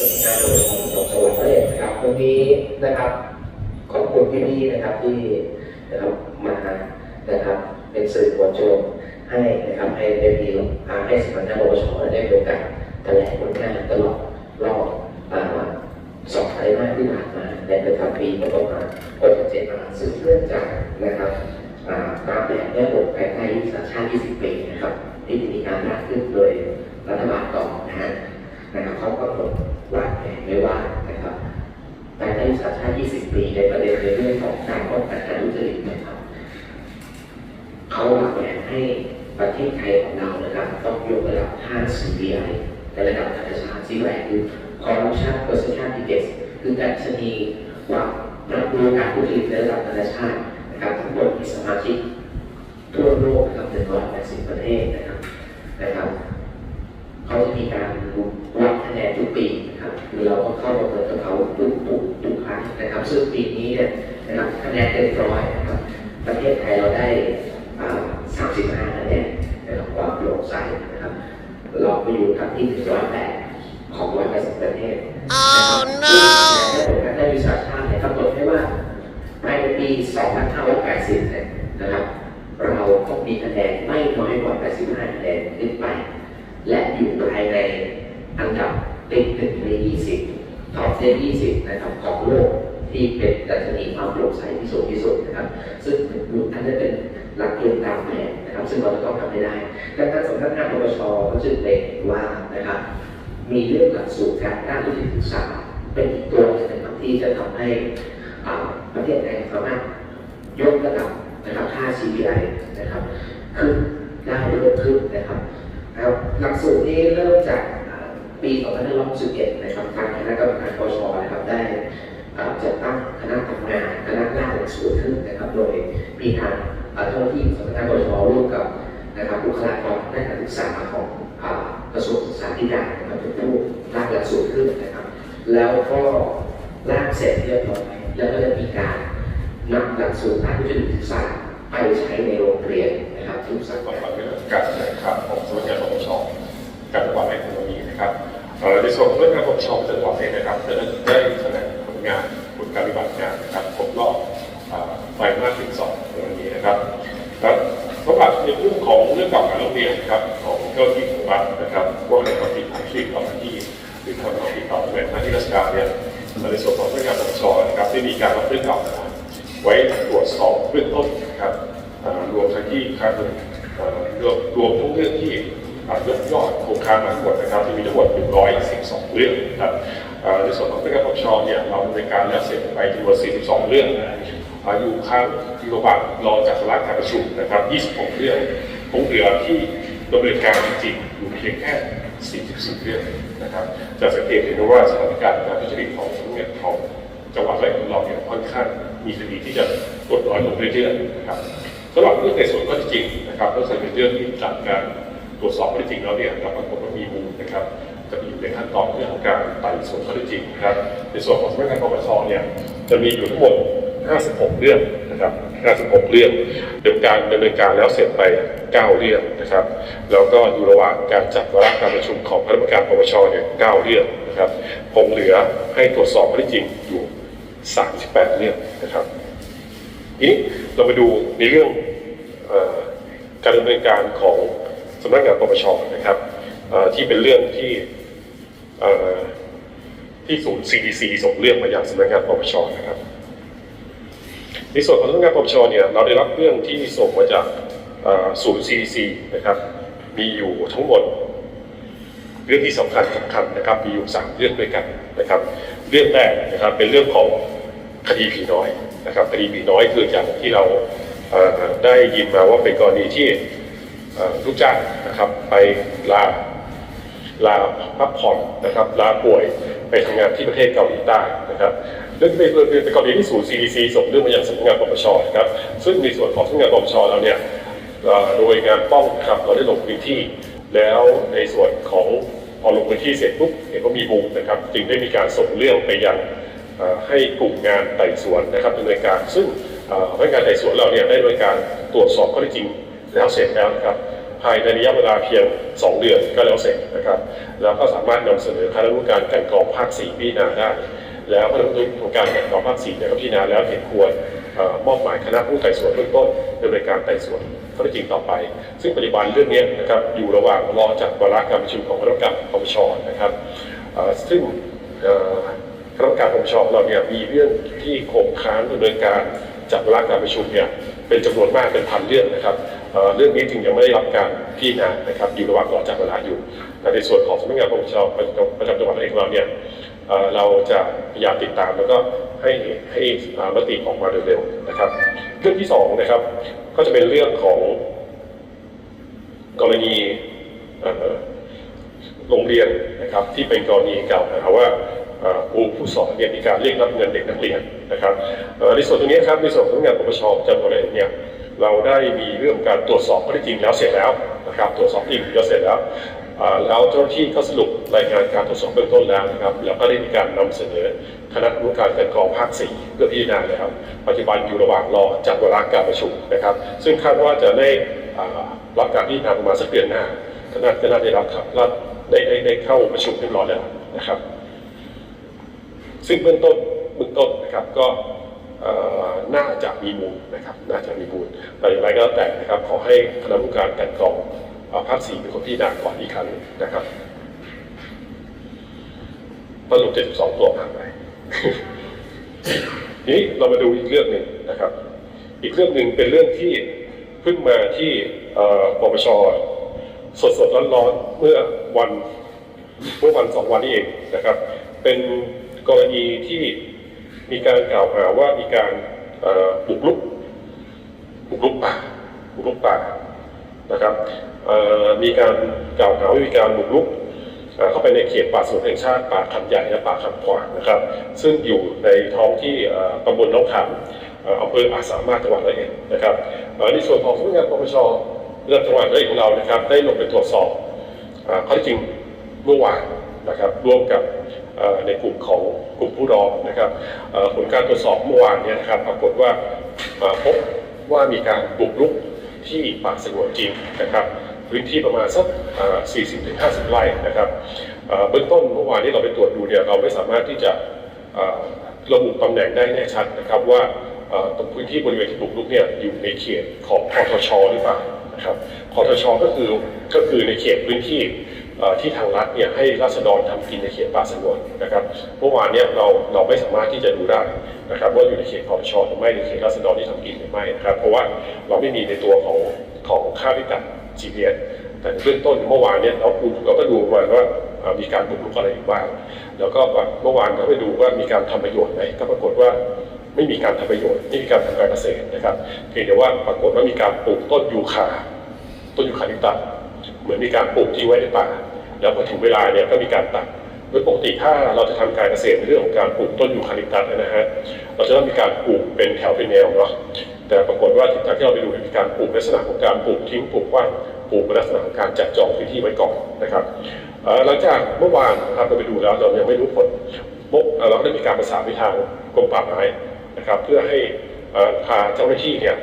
สำนักงานตำรวจของจังหวัดร้อยเอ็ดนะครับวันนี้นะครับขอบคุณพี่ๆนะครับที่นะครับมานะครับเป็นสื่อมวลชนให้นะครับให้ได้มีให้สำนักงานปปชได้มีโอกาสแถลงผลงานตลอดรอบสองไตรมาสที่ผ่านมาในประจำปีงบประมาณ67มาซึ่งเนื่องจากนะครับอ่าตามแบบแม่บทแผนไทยยุทธศาสตร์ชาติ 20 ปีนะครับที่มีการร่างขึ้นโดยรัฐบาลต่อนะฮะ นะครับ เขาก็กำหนดวางแผนไว้ว่านะครับภายในยุทธศาสตร์ชาติ20 ปีในประเด็นในเรื่องของการป้องกันการทุจริตนะครับเขาวางแผนให้ประเทศไทยของเรานะครับ ต้องยกระดับ 5 CPI ในระดับนานาชาติที่แรกคือ Corruption Perception Index คือการชนีความรับรู้การทุจริตในระดับนานาชาตินะครับทั้งหมดมีสมาชิกทั่วโลกนะครับ180ประเทศนะครับ เขาจะมีการวัดคะแนนทุกปีนะครับคือเราก็เข้ามาเปิดกับเขาทุกทุกทุกครั้งนะครับ ซึ่งปีนี้เนี่ยนะครับคะแนนเต็มร้อยนะครับประเทศไทยเราได้อ่า35คะแนนนะครับความโปร่งใสนะครับเราไปอยู่กับที่108ของ180ประเทศ Oh และผลการได้วิชาชาติเนี่ยกำหนดให้ว่าภายในปี 2580เนี่ยนะครับเราต้องมีคะแนนไม่น้อยกว่า 85คะแนนขึ้นไป และอยู่ภายในอันดับติดหนึ่งใน 20ท็อปเซ20 นะครับของโลก ที่เป็นดัชนีความโปร่งใสที่สูงที่สุดนะครับ ซึ่งอันนั้นเป็นหลักเกณฑ์ตามแผนนะครับ ซึ่งเราจะต้องทำให้ได้ดังนั้นสำนักงานปปชก็จึงเล็งว่านะครับ มีเรื่องหลักสูตรการด้านวิทยาศึกษาเป็นอีกตัวหนึงนะครับที่จะทำให้อ่าประเทศไทยสามารถยกระดับนะครับค่า CPI นะครับขึ้นได้เพิ่มขึ้นนะครับนะครับหลักสูตรนี้เริ่มจากอ่าปี 2561 นะครับทางคณะกรรมการปชนะครับได้ อ่าจัดตั้งคณะทำงานคณะร่างหลักสูตรขึ้นนะครับ โดยมีทางเจ้าที่สำนักงานปชร่วมกับนะครับบุคลากรด้านการศึกษาของอ่ากระทรวงศึกษาธิการนะครับเป็นผู้ร่างหลักสูตรขึ้นนะครับ แล้วก็ร่างเสร็จเรียบร้อยแล้วก็จะมีการนำหลักสูตรด้านวิทยาศึกษาไปใช้ในโรงเรียนนะครับทุกสาก่อนขาวันนี้การแถลงข่าวของสำนักงานปปชการจังหวัดในวันนี้นะครับในส่วนของสำนักงานปปชจังหวัดเองนะครับจะได้แถลง งานผลการปฏิบัติงานนะครับครบรอบไตรมาสที่สองในวันนี้นะครับแล้วสำหรับในเรื่องของเรื่องเก่าการร้องเรียนครับของเจ้าที่ของรัฐนะครับว่าในความผิดฐานชีพต่อหน้าที่หรือทำความผิดต่อหน้าที่ราชการเนี่ยในส่วนของสำนักงานปปชนะครับได้มีการรับเรื่องเก่าไว้ตรวจสอบเบื้องต้นนะครับรวมทั้งที่การเอ่อรวมรวมทั้งเรื่องที่ยกยอดโครงการมาทั้งหมดนะครับที่มีทั้งหมด 112 เรื่องนะครับ ในส่วนของพนักงานปปชเนี่ยเราดำเนินการแล้วเสร็จไปจำนวน 42 เรื่องอยู่ข้างที่ระหว่างรอจากสลากการประชุมนะครับ 26 เรื่องคงเหลือที่ดำเนินการจริงๆอยู่เพียงแค่44 เรื่องนะครับ จะสังเกตเห็นว่าสถานการณ์การทุจริตของเนี่ยของจังหวัดไรของเราเนี่ยค่อนข้างมีคดีที่จะลดน้อยลงเรื่อยๆนะครับสำหรับเรื่องในส่วนของจจริงนะครับก็จะเป็นเรื่องที่จากการตรวจสอบข้อเท็จจริงแล้วเนี่ยเราปรากฏว่ามีมูลนะครับ จะอยู่ในขั้นตอนเรื่องของการไต่สวนข้อเท็จจริงนะครับ ในส่วนของสำนักงานปปชเนี่ยจะมีอยู่ทั้งหมด 56 เรื่องนะครับ 56 เรื่องดำเนินการดำเนินการแล้วเสร็จไป 9 เรื่องนะครับ แล้วก็อยู่ระหว่างการจัดวาระการประชุมของคณะกรรมการปปชเนี่ย 9 เรื่องนะครับคงเหลือให้ตรวจสอบข้อเท็จจริงอยู่ 38 เรื่องนะครับทีนี้เรามาดูในเรื่องการดำเนินการของสำนักงานปปชนะครับที่เป็นเรื่องที่ ที่ศูนย์ CDC ส่งเรื่องมายังสำนักงานปปชนะครับ ในส่วนของสำนักงานปปชเนี่ยเราได้รับเรื่องที่ส่งมาจากศูนย์ CDC นะครับ มีอยู่ทั้งหมดเรื่องที่สำคัญสำคัญนะครับ มีอยู่สามเรื่องด้วยกันนะครับ เรื่องแรกนะครับเป็นเรื่องของคดีผีน้อยนะครับคดีผีน้อยคืออย่างที่เราได้ยินมาว่าเป็นกรณีที่ลูกจ้างนะครับ ไปลา ลาพักผ่อนนะครับลาป่วยไปทำงานที่ประเทศเกาหลีใต้นะครับเรื่องเป็นเป็นกรณีที่ศูนย์ CDC ส่งเรื่องมายังสำนักงานปปชนะครับซึ่งในส่วนของสำนักงานปปชเราเนี่ยโดยงานป้องครับเราได้ลงพื้นที่ แล้วในส่วนของพอลงพื้นที่เสร็จปุ๊บเห็นว่ามีบูมนะครับ จึงได้มีการส่งเรื่องไปยังให้กลุ่มงานไต่สวนนะครับดำเนินการ ซึ่งพนักงานไต่สวนเราเนี่ยได้ดำเนินการตรวจสอบข้อเท็จจริงแล้วเสร็จแล้วนะครับ ภายในระยะเวลาเพียง 2 เดือนก็แล้วเสร็จนะครับ แล้วก็สามารถนำเสนอคณะกรรมการกันกองภาค4พิจารณาได้ แล้วคณะกรรมการกันกองภาค4เนี่ยก็พิจารณาแล้วเห็นควรมอบหมายคณะผู้ไต่สวนเบื้องต้นดำเนินการไต่สวนข้อเท็จจริงต่อไป ซึ่งปัจจุบันเรื่องนี้นะครับอยู่ระหว่างรอจากวาระการประชุมของคณะกรรมการปปชนะครับซึ่งคณะกรรมการปปชเราเนี่ยมีเรื่องที่คงค้างดำเนินการจากวาระการประชุมเนี่ยเป็นจำนวนมากเป็นพันเรื่องนะครับ เรื่องนี้จึงยังไม่ได้รับการพิจารณานะครับอยู่ระหว่างรอจากเวลาอยู่แต่ในส่วนของสำนักงานปปชประจำจังหวัดเองของเราเนี่ยเราจะพยายามติดตามแล้วก็ให้ให้มติออกมาเร็วๆนะครับ เรื่องที่สองนะครับก็จะเป็นเรื่องของกรณีโรงเรียนนะครับที่เป็นกรณีเก่าหาว่าเอ่อครูผู้สอนเนี่ยมีการเรียกรับเงินเด็กนักเรียนนะครับในส่วนตรงนี้ครับในส่วนของงานปปชจำนวนเองเนี่ย เราได้มีเรื่องการตรวจสอบข้อเท็จจริงแล้วเสร็จแล้วนะครับตรวจสอบจริงแล้วเสร็จแล้วแล้วเจ้าหน้าที่ก็สรุปรายงานการตรวจสอบเบื้องต้นแล้วนะครับแล้วก็ได้มีการนำเสนอคณะกรรมการการกองภาค4เพื่อพิจารณาแล้วปัจจุบันอยู่ระหว่างรอจัดวาระการประชุมนะครับ ซึ่งคาดว่าจะได้รับการพิจารณาประมาณสักเดือนหน้าก็น่าก็น่าได้รับครับรับได้ได้ได้เข้าประชุมเรียบร้อยแล้วนะครับ ซึ่งเบื้องต้นเบื้องต้นนะครับก็ น่าจะมีมูลนะครับน่าจะมีมูลแต่อย่างไรก็แล้วแต่นะครับขอให้คณะกรรมการกันกรองต่อภาคสี่เป็นคนพิจารณาก่อนอีกครั้งหนึ่งนะครับสรุป72 ตัวผ่านไปนี้เรามาดูอีกเรื่องหนึ่งนะครับ อีกเรื่องหนึ่งเป็นเรื่องที่เพิ่งมาที่ปปชสดสดร้อนร้อนๆเมื่อวันเมื่อวันสองวันนี้เองนะครับ เป็นกรณีที่ มีการกล่าวหาว่ามีการบุกรุกบุกรุกป่าบุกรุกป่านะครับมีการกล่าวหาว่ามีการบุกรุกเข้าไปในเขตป่าสวนแห่งชาติป่าคำใหญ่และป่าคำขวางนะครับ ซึ่งอยู่ในท้องที่ตำบลน้องขามอำเภออาสามารถจังหวัดร้อยอ็ดนะครับเอ่อในส่วนของสำนักงานปปชระดับจังหวัดร้อยเอ็ดของเรานะครับ ได้ลงไปตรวจสอบข้อท็จจริงเมื่อวานนะครับร่วมกับ ในกลุ่มของกลุ่มผู้ร้องนะครับผลการตรวจสอบเมื่อวานเนี่ยนะครับปรากฏว่าพบว่ามีการบุกรุกที่ป่าสงวนจริงนะครับพื้นที่ประมาณสัก 40-50 ไร่นะครับเบื้องต้นเมื่อวานที่เราไปตรวจดูเนี่ยเราไม่สามารถที่จะระบุตำแหน่งได้แน่ชัดนะครับว่าตรงพื้นที่บริเวณที่บุกรุกเนี่ยอยู่ในเขตของคอทชหรือเปล่านะครับคอทชก็คือก็คือในเขตพื้นที่ ที่ทางรัฐเนี่ยให้ราษฎรทำกินในเขตป่าสงวนนะครับเมื่อวานเนี่ยเราเราไม่สามารถที่จะดูได้นะครับว่าอยู่ในเขตคอชหรือไม่ในเขตราษฎรที่ทำกินหรือไม่นะครับ เพราะว่าเราไม่มีในตัวของของค่าพิกัด GPS แต่เบื้องต้นเมื่อวานเนี่ยเราดูเราก็ดูมาว่าเอ่อมีการบุกรุกอะไรบ้าง แล้วก็เมื่อวานเราไปดูว่ามีการทำประโยชน์ไหมก็ปรากฏว่าไม่มีการทำประโยชน์ไม่มีการทำการเกษตรนะครับเพียงแต่ว่าปรากฏว่ามีการปลูกต้นยูคาต้นยูคาลิปตัส มือนมีการปลูกทิ้งไว้ในป่าแล้วพอถึงเวลาเนี่ยก็มีการตัดโดยปกติถ้าเราจะทำการเกษตรในเรื่องของการปลูกต้นยูคาลิปตัสนะฮะเราจะต้องมีการปลูกเป็นแถวเป็นแนวเนาะแต่ปรากฏว่าจากที่เราไปดูมีการปลูกลักษณะของการปลูกทิ้งปลูกว่างปลูกเป็นลักษณะของการจัดจองพื้นที่ไว้ก่อนนะครับหลังจากเมื่อวานนะครับเราไปดูแล้วเรายังไม่รู้ผลบเอ่อเราก็ได้มีการประสานไปทางกรมป่าไม้นะครับ เพื่อให้พาเจ้าหน้าที่เนี่ย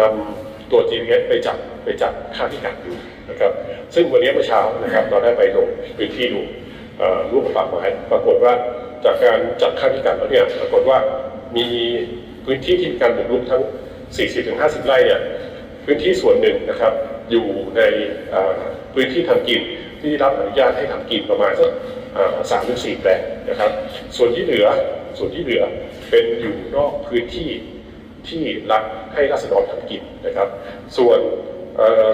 นำตัว GPS ไปจับไปจับค่าพิกัดดูนะครับ ซึ่งวันนี้เมื่อเช้านะครับเราได้ไปลงพื้นที่ดูรูปป่าไม้ปรากฏว่าจากการจับค่าพิกัดแล้วเนี่ยปรากฏว่ามีพื้นที่ที่มีการบุกรุกทั้ง 40-50 ไร่เนี่ยพื้นที่ส่วนหนึ่งนะครับอยู่ในพื้นที่ทำกินที่รับอนุญาตให้ทำกินประมาณสักสามถึงสี่แปลงนะครับ ส่วนที่เหลือส่วนที่เหลือเป็นอยู่นอกพื้นที่ที่รัฐให้ราษฎรทำกินนะครับ ส่วน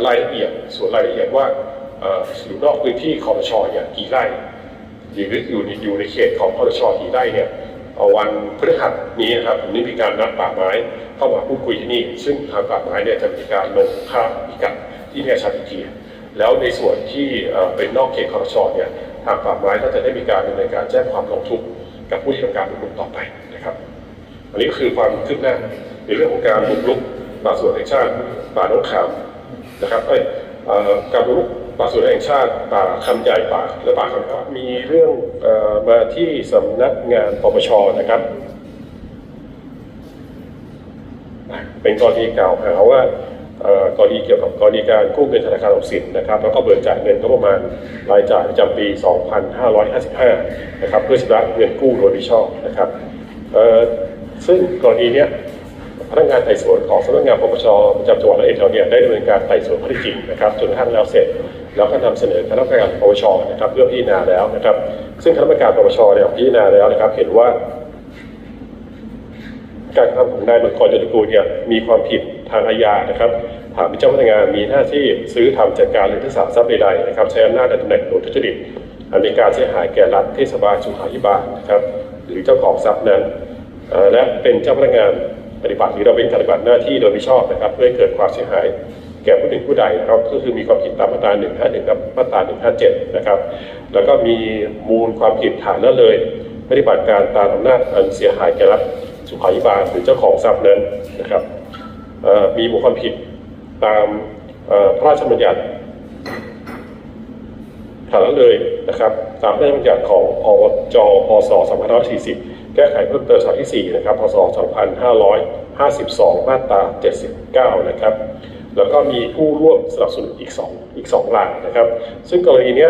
รายละเอียดส่วนรายละเอียดว่าอยู่นอกพื้นที่คอรชเนี่ยกี่ไร่หรืออยู่ในอยู่ในเขตของคอรชอกี่ไร่เนี่ยเอาวันพฤหัสนี้นะครับผมนี่มีการนัดป่าไม้เข้ามาพูดคุยที่นี่ ซึ่งทางป่าไม้เนี่ยจะมีการลงค่าพิกัดที่แน่ชัดอีกทีแล้วในส่วนที่เป็นนอกเขตคอรชเนี่ยทางป่าไม้ก็จะได้มีการดำเนินการแจ้งความร้องทุกข์กับผู้ที่ทำการบุกรุกต่อไปนะครับ อันนี้ก็คือความคืบหน้าในเรื่องของการบุกรุกป่าสวนแห่งชาติป่าน้องขาม นะครับเอ้ยเอ่อการบุกรุกป่าสวนแห่งชาติป่าคำใหญ่ป่าและป่าคำขวางมีเรื่องมาที่สำนักงานปปชนะครับ เป็นกรณีกล่าวหาว่ากรณีเกี่ยวกับกรณีการกู้เงินธนาคารออมสินนะครับแล้วก็เบิกจ่ายเงินงบประมาณรายจ่ายประจำปี 2555 นะครับเพื่อชำระเงินกู้โดยมิชอบนะครับซึ่งกรณีเนี้ย พนักงานไต่สวนของสำนักงานปปชประจำจังหวัดร้อยเอ็ดเราเนี่ยได้ดำเนินการไต่สวนข้อท็จจริงนะครับจนกระทั่งแล้วเสร็จแล้วก็นำเสนอคณะกรรมการปปชนะครับเพื่อพิจารณาแล้วนะครับ ซึ่งคณะกรรมการปปชเนี่ยพิจารณาแล้วนะครับ เห็นว่า การกระทำของนายบุญกรจตุกูลเนี่ยมีความผิดทางอาญานะครับฐานเจ้าพนักงานมีหน้าที่ซื้อทำจัดการหรือทศทรัพย์ใดๆนะครับ ใช้อำนาจในตำแหน่งโดยทุจริตอันเป็นการเสียหายแก่รัฐเทศบาลสุขาภิบาลนะครับ หรือเจ้าของทรัพย์นั้นและเป็นเจ้าพนักงาน ปฏิบัติหรือเราเป็นปฏิบัติหน้าที่โดยมิชอบนะครับ เพื่อให้เกิดความเสียหาย แก่ผู้หนึ่งผู้ใดนะครับก็คือมีความผิดตามมาตรา 151กับมาตรา 157 นะครับ แล้วก็มีมูลความผิดฐานละเลย ปฏิบัติการตามอำนาจอันเสียหายแก่รัฐสุขาภิบาลหรือเจ้าของทรัพย์นั้นนะครับมีมูลความผิดตามพระราชบัญญัติฐานละเลยนะครับ ตามพระราชบัญญัติของอจพศ2540 แก้ไขเพิ่มเติมฉบับที่ 4 นะครับ พศ 2552 มาตรา 79 นะครับ แล้วก็มีผู้ร่วมสนับสนุนอีก 2 อีก2รายนะครับ ซึ่งกรณีนี้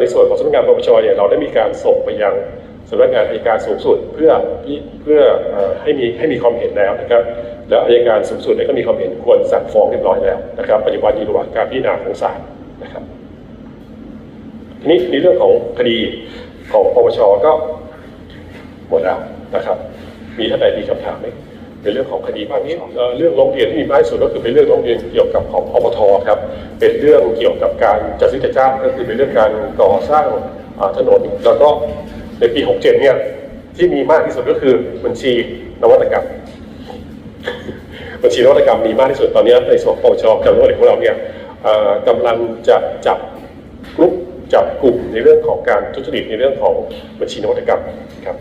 ในส่วนของสำนักงานปปชเนี่ยเราได้มีการส่งไปยังสำนักงานอัยการสูงสุดเพื่อเพื่อเอ่อให้มีให้มีความเห็นแล้วนะครับ แล้วอัยการสูงสุดเนี่ยก็มีความเห็นควรสั่งฟ้องเรียบร้อยแล้วนะครับปัจจุบันอยู่ระหว่างการพิจารณาของศาลนะครับทีนี้ในเรื่องของคดีของปปชก็ หมดแล้วนะครับ มีท่านใดมีคำถามไหมในเรื่องของคดีบ้างนี้เอ่อเรื่องร้องเรียนที่มีมากที่สุดก็คือเป็นเรื่องร้องเรียนเกี่ยวกับของปปทครับ เป็นเรื่องเกี่ยวกับการจัดซื้อจัดจ้างก็คือเป็นเรื่องการก่อสร้างถนนแล้วก็ในปี 67 เนี่ยที่มีมากที่สุดก็คือบัญชีนวัตกรรม บัญชีนวัตกรรมมีมากที่สุดตอนนี้ในส่วนของปปชกับนวัตกของเราเนี่ยกำลังจะจับกลุ่มจับกลุ่มในเรื่องของการทุจริตในเรื่องของบัญชีนวัตกรรมครับ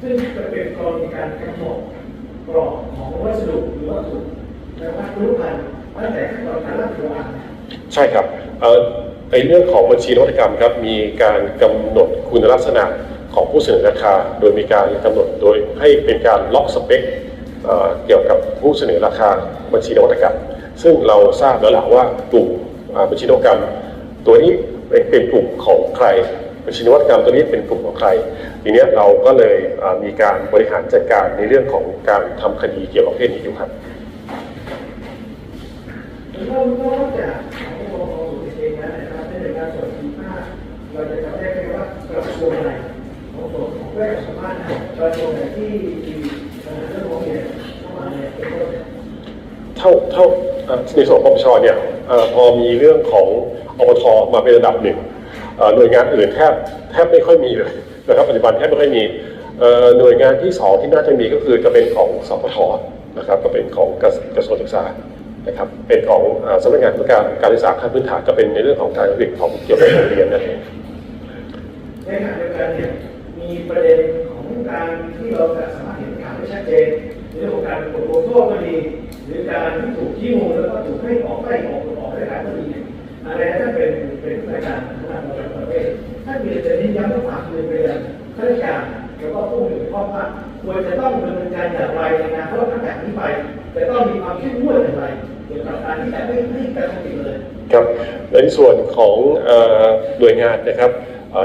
ซึ่งจะเป็นกรณีการกำหนดกรอบของวัสดุหรือวัตถุในวัตถุพันธ์ตั้งแต่ขั้นตอนการรับผิดชอบใช่ครับเอ่อในเรื่องของบัญชีนวัตกรรมครับมีการกำหนดคุณลักษณะของผู้เสนอราคา โดยมีการกำหนดโดยให้เป็นการล็อกสเปคเเกี่ยวกับผู้เสนอราคาบัญชีนวัตกรรม ซึ่งเราทราบแล้วแหละว่ากลุ่มบัญชีนวัตกรรม ตัวนี้เป็นกลุ่มของใคร บัญชีนวัตกรรมตัวนี้เป็นกลุ่มของใคร ทีเนี้ยเราก็เลยมีการบริหารจัดการในเรื่องของการทำคดีเกี่ยวกับเพศนี้อยู่ครับเรานอกจากของกรมของสูตรเองนะครับในการส่วนที่ห้าเราจะจำได้ไหมว่ากระทรวงอะไรของส่วนของเพื่อสามารถกระทรวงไหนที่มีปัญหาเรื่องของเนี่ยเข้ามาเนี่ยเท่าเท่าเอ่อในส่วนของปปชเนี่ยพอมีเรื่องของอปทมาเป็นระดับหนึ่ง หน่วยงานอื่นแทบแทบไม่ค่อยมีเลยนะครับปัจจุบันแทบไม่ค่อยมีหน่วยงานที่สองที่น่าจะมีก็คือจะเป็นของสปทนะครับก็เป็นของกระทรวงศึกษานะครับเป็นของสำนักงานการการศึกษาขั้นพื้นฐานก็เป็นในเรื่องของการผลิตของเกี่ยวกับโรงเรียนนั่นเองในขณะเดียวกันเนี่ยมีประเด็นของการที่เราจะสามารถเห็นข่าวได้ชัดเจนในเรื่องของการกลงโทษก็ดีหรือการที่ถูกที่มูลแล้วก็ถูกให้ออกไม่ออกออกได้หลายก็ดีเนี่ย อะไรถ้าเป็นเป็นรายการของทางเราประเทศถ้ามีจะเน้ย้ำว่ฝากเรียนไปยังข้าราชการแล้วก็ผู้มีข้อพักควรจะต้องดำเนินการอย่างไรในอนาคตตั้งแต่นี้ไปจะต้องมีความเข้มงวดอย่างไรเกี่ยวกับการที่จะไม่ให้กรทำผิดเลยครับในส่วนของอ่อหน่วยงานนะครับ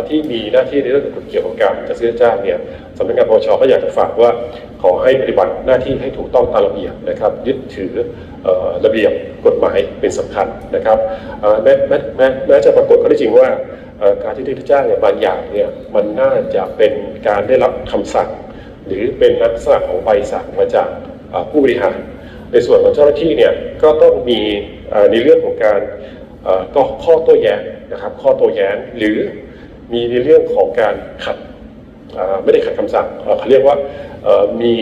ที่มีหน้าที่ในเรื่องเกี่ยวกับการจัดซื้อเจ้างเนี่ยสำนักงานปปชก็อยากจะฝากว่าขอให้ปฏิบัติหน้าที่ให้ถูกต้องตามระเบียบนะครับ ยึดถือระเบียบกฎหมายเป็นสำคัญนะครับแม้แม้แม้แม้จะปรากฏก็ได้จริงว่าการที่ได้จ้างเนี่ยบางอย่างเนี่ยมันน่าจะเป็นการได้รับคำสั่ง หรือเป็นลักษณะของใบสั่งมาจากผู้บริหาร ในส่วนของเจ้าหน้าที่เนี่ยก็ต้องมีในเรื่องของการก็ข้อโต้แย้งนะครับข้อโต้แย้งหรือ มีในเรื่องของการขัดไม่ได้ขัดคำสั่งเขาเรียกว่ามี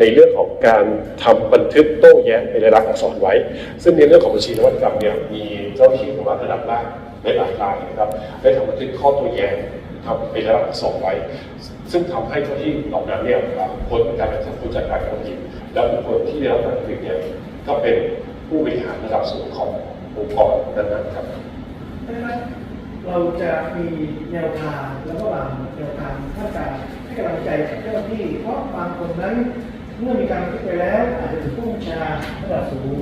ในเรื่องของการทำบันทึกโต้แย้งเป็นลายลักษณ์อักษรไว้ ซึ่งในเรื่องของบัญชีนวัตกรรมเนี่ยมีเจ้าหน้าที่ของรัฐระดับล่างในหลายรายนะครับได้ทำบันทึกข้อโต้แย้งทำเป็นลายลักษณ์อักษรไว้ ซึ่งทำให้เจ้าหน้าที่เหล่านั้นเนี่ยพ้นจากการผู้จัดการความผิดและบุคคลที่ได้รับการผิดเนี่ยก็เป็นผู้บริหารระดับสูงขององค์กรนั้นๆครับ เราจะมีแนวทางแล้วก็วางแนวทางมาการให้กำลังใจกับเจ้าหน้าที่ เพราะบางคนนั้นเมื่อมีการบันไปแล้ว อาจจะถึงผู้บัญชาระดับสูง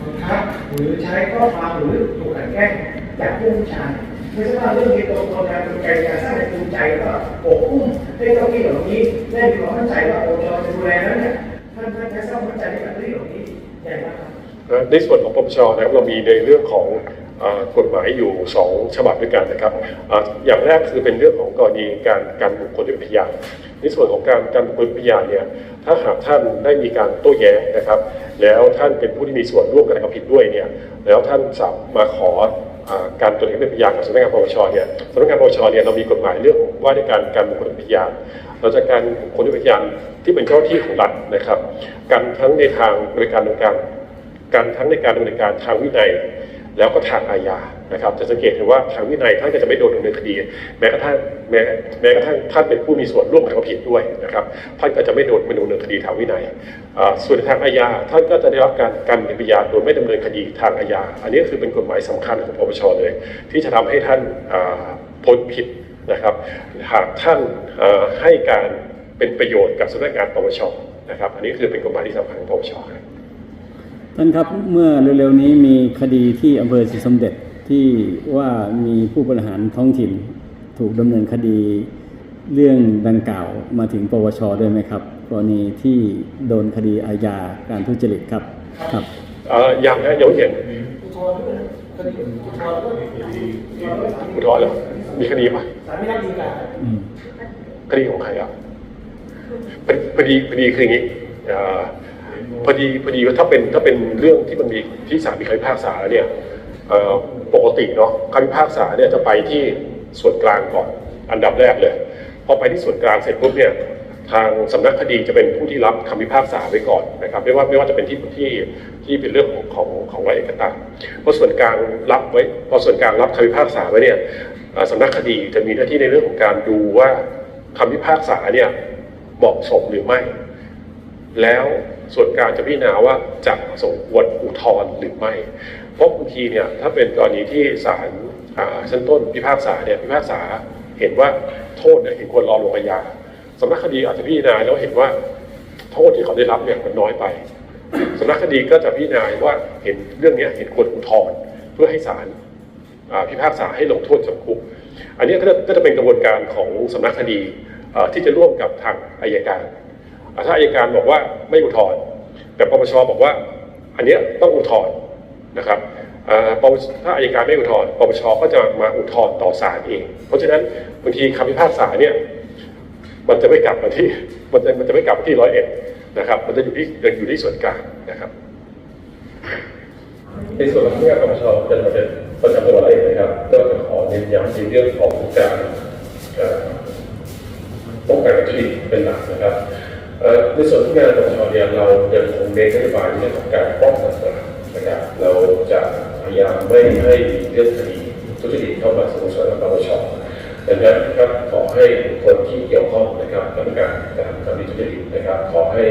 บังคับหรือใช้ข้อความหรือถูกกลั่นแกล้งจากผู้บัญชาไม่ใช่ว่าเรื่องที่ตรงตัวการเป็นใจการสร้างแรงจูงใจวก็โอบอุ้มให้เจ้าที่เหล่านี้ได้มีความมั่นใจว่าองค์กรจะดูแลนั้นเนี่ยท่านท่านใช้สร้างมั่นใจในการเรื่องเหล่านี้ใหญ่มากครับในส่วนของปปชนะครับเรามีในเรื่องของ กฎหมายอยู่ 2 ฉบับด้วยกันนะครับออย่างแรกคือเป็นเรื่องของกรณีการการบุคคลที่เป็นพยานในส่วนของการการบุคคลเป็นพยานเนี่ยถ้าหากท่านได้มีการโต้แย้งนะครับ แล้วท่านเป็นผู้ที่มีส่วนร่วมกันกระทำผิดด้วยเนี่ยแล้วท่านสามาขอการตรวจเอกเป็นพยานกับสำนักงานปปชเนี่ยสำนักงานปปชเนี่ยเรามีกฎหมายเรื่องว่าด้วยการการบุคคลเป็นพยานเราจะการบุคคลที่เป็นพยานที่เป็นเจ้าที่ของรัฐนะครับ กันทั้งในทางบริการดำเนินการการทั้งในการดำเนินการทางวินัย แล้วก็ทางอาญานะครับ จะสังเกตเห็นว่าทางวินัยท่านก็จะไม่โดนดำเนินคดี แม้กระทั่งแม้แม้กระทั่งท่านเป็นผู้มีส่วนร่วมกับความผิดด้วยนะครับท่านก็จะไม่โดนไม่โดนดำเนินคดีทางวินัยส่วนทางอาญาท่านก็จะได้รับการการเป็นพยานโดยไม่ดำเนินคดีทางอาญาอันนี้คือเป็นกฎหมายสำคัญของปปชเลย ที่จะทำให้ท่านพ้นผิดนะครับหากท่านให้การเป็นประโยชน์กับสำนักงานปปชนะครับ อันนี้คือเป็นกฎหมายที่สำคัญของปปชครับ ท่านครับเมื่อเร็วๆนี้มีคดีที่อำเภอศรีสมเด็จที่ว่ามีผู้บริหารท้องถิ่น ถูกดำเนินคดีเรื่องดังกล่าวมาถึงปวชด้วยไหมครับกรณีที่โดนคดีอาญาการทุจริตครับครับเอ่อยังนะยังไม่เห็นอุทธรณ์ด้วยนะคดีอื่นอุทธรณ์ด้วยอุทธรณ์เหรอมีคดีปะศาลไม่รับดีกาอืมคดีของใครอะพอพอดีพอดีคืออย่างนี้เอ่อ พอดีพอดีว่าถ้าเป็นถ้าเป็นเรื่องที่มันมีที่ศาลมีคำพิพากษาแล้วเนี่ยปกติเนาะคำพิพากษาเนี่ยจะไปที่ส่วนกลางก่อนอันดับแรกเลย พอไปที่ส่วนกลางเสร็จปุ๊บเนี่ยทางสำนักคดีจะเป็นผู้ที่รับคำพิพากษาไว้ก่อนนะครับไม่ว่าไม่ว่าจะเป็นที่ที่ที่เป็นเรื่องของของของรายเอกต่างพอส่วนกลางรับไว้พอส่วนกลางรับคำพิพากษาไว้เนี่ยสำนักคดีจะมีหน้าที่ในเรื่องของการดูว่าคำพิพากษาเนี่ยเหมาะสมหรือไม่ แล้วส่วนกลางจะพิจารณาว่าจะสมควรอุทธรณ์หรือไม่ เพราะบางทีเนี่ยถ้าเป็นกรณีที่ศาลชั้นต้นพิพากษาเนี่ยพิพากษาเห็นว่าโทษเนี่ยเห็นควรรอลงอาญาสำนักคดีอาจจะพิจารณาแล้วเห็นว่าโทษที่เขาได้รับเนี่ยมันน้อยไปสำนักคดีก็จะพิจารณาว่าเห็นเรื่องนี้เห็นควรอุทธรณ์เพื่อให้ศาลพิพากษาให้ลงโทษจำคุก อันนี้ก็จะก็จะเป็นกระบวนการของสำนักคดีที่จะร่วมกับทางอายการ ถ้าอายการบอกว่าไม่อุทธรณ์แต่ปปชบอกว่า อันเนี้ยต้องอุทธรณ์นะครับถ้าอายการไม่อุทธรณ์ปปชก็จะมาอุทธรณ์ต่อศาลเอง เพราะฉะนั้นบางทีคำพิพากษาเนี่ยมันจะไม่กลับมาที่มันจะมันจะไม่กลับมาที่ร้อยเอ็ดนะครับ มันจะอยู่ที่ยังอยู่ที่ส่วนกลางนะครับในส่วนของที่ปปชเป็นประเด็นประจำตัวร้อยเอ็ดนะครับก็จะขอเน้นย้ำในเรื่องของการป้องกันการทุจริตเป็นหลักนะครับ ในส่วนที่งานปปชเนี่ยเรายังคงเน้นนโยบายในเรื่องของการป้องกันตัวนะครับเราจะพยายามไม่ให้มีเรื่องคดีทุจริตเข้ามาสโมสรปปชดังนั้นครับขอให้คนที่เกี่ยวข้องนะครับกับการการทำทุจริตนะครับ ขอให้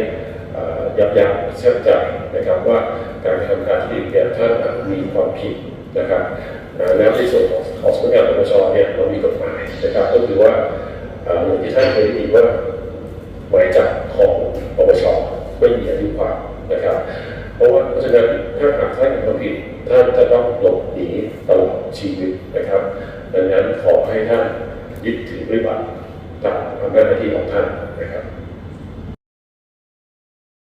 ยับยั้งชั่งใจนะครับว่าการทำการทุจริตเนี่ยถ้าหากมีความผิดนะครับแล้วในส่วนของของสำนักงานปปชเนี่ยเรามีกฎหมายนะครับ ก็คือว่าเอ่ออย่างที่ท่านเคยได้ยินว่า หมายจับของปปชไม่มีอายุความนะครับ เพราะว่าเพราะฉะนั้นถ้าหากท่านทำผิดท่านจะต้องหลบหนีตลอดชีวิตนะครับ ดังนั้นขอให้ท่านยึดถือปฏิบัติตามอำนาจหน้าที่ของท่าน